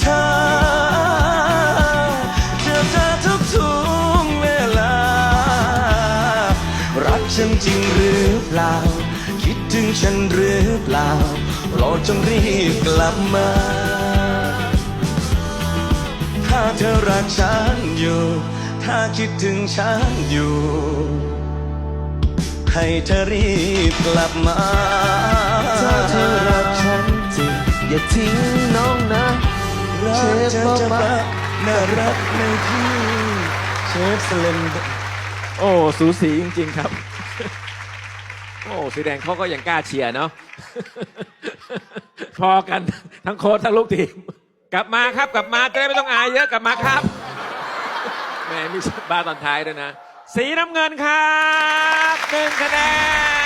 เธอเจอเธอทุกทุกเวลา รักฉันจริงหรือเปล่า คิดถึงฉันหรือเปล่าโรดจงรีบกลับมา ถ้าเธอรักฉันอยู่ ถ้าคิดถึงฉันอยู่ ให้เธอรีบกลับมา ถ้าเธอรักฉันจริงอย่าทิ้งน้องนะ รักเชฟเธอจะมารักน่ารักในที่เชฟสเลนเดอร์โอ้สูสีจริง ๆ ครับ โอ้สีแดงเขาก็ยังกล้าเชียร์เนาะพอกันทั้งโค้ชทั้งลูกทีม กลับมาครับกลับมาจะได้ไม่ต้องอายเยอะกลับมาครับแหมมีบ้าตอนท้ายด้วยนะ สีน้ำเงินครับหนึ่งคะแนน